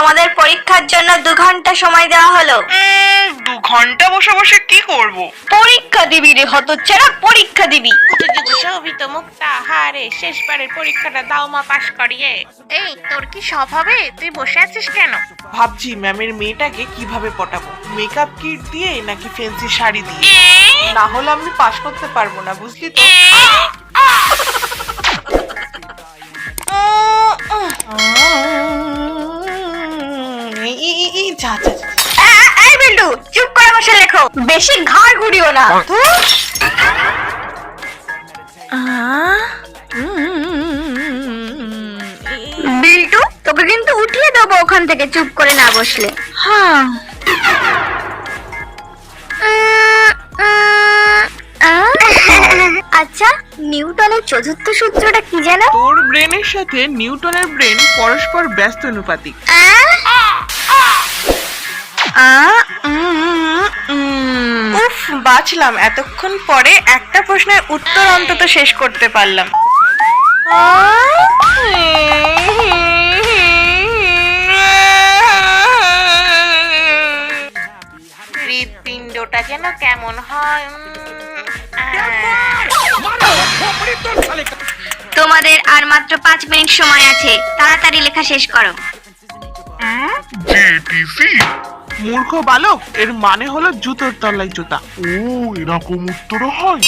তোমাদের পরীক্ষার জন্য দু ঘণ্টা সময় দেওয়া হলো। দু ঘণ্টা বসে বসে কি করব? পরীক্ষা দিবি রে হতচ্ছাড়া পরীক্ষা দিবি। শোভিত মুক্তা হারে শেষবারের পরীক্ষাটা দাও মা পাশ করিয়ে। এই তোর কি সব হবে? তুই বসে আছিস কেন? ভাবছি ম্যামের মেয়েটাকে কীভাবে পটাবো? মেকআপ কিট দিয়ে নাকি ফেন্সি শাড়ি দিয়ে? না হলে আমি পাস করতে পারব না বুঝলি তো? এই, এই, এই, চুপ করে বসে লেখো। বেশি ঘাড় ঘুরিও না। বিল্টু তোকে কিন্তু উঠিয়ে দেবো ওখান থেকে চুপ করে না বসলে। হ্যাঁ। আচ্ছা নিউটনের চতুর্থ সূত্রটা কি জানো তোর ব্রেনের সাথে নিউটনের ব্রেন পরস্পর ব্যস্ত অনুপাতিক। বাঁচলাম এতক্ষণ পরে একটা প্রশ্নের উত্তর অন্তত শেষ করতে পারলাম। হৃদপিণ্ডটা যেন কেমন হয় তোমাদের আর মাত্র পাঁচ মিনিট সময় আছে। তাড়াতাড়ি লেখা শেষ করো। জেটিসি মূর্খ বালক এর মানে হলো জুতোর তলায় জুতা। ও এরকম উত্তর হয়।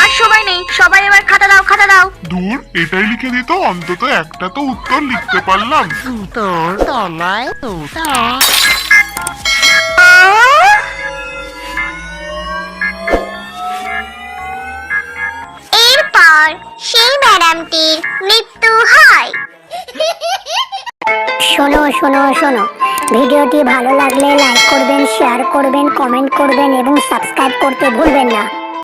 আর সময় নেই সবাই এবার খাতা দাও খাতা দাও। দূর এটাই লিখে দিত অন্তত একটা তো উত্তর লিখতে পারলাম। এরপর সেই ম্যাডামটির মৃত্যু হয়। শোনো শোনো শোনো। ভিডিওটি ভালো লাগলে লাইক করবেন শেয়ার করবেন কমেন্ট করবেন এবং সাবস্ক্রাইব করতে ভুলবেন না।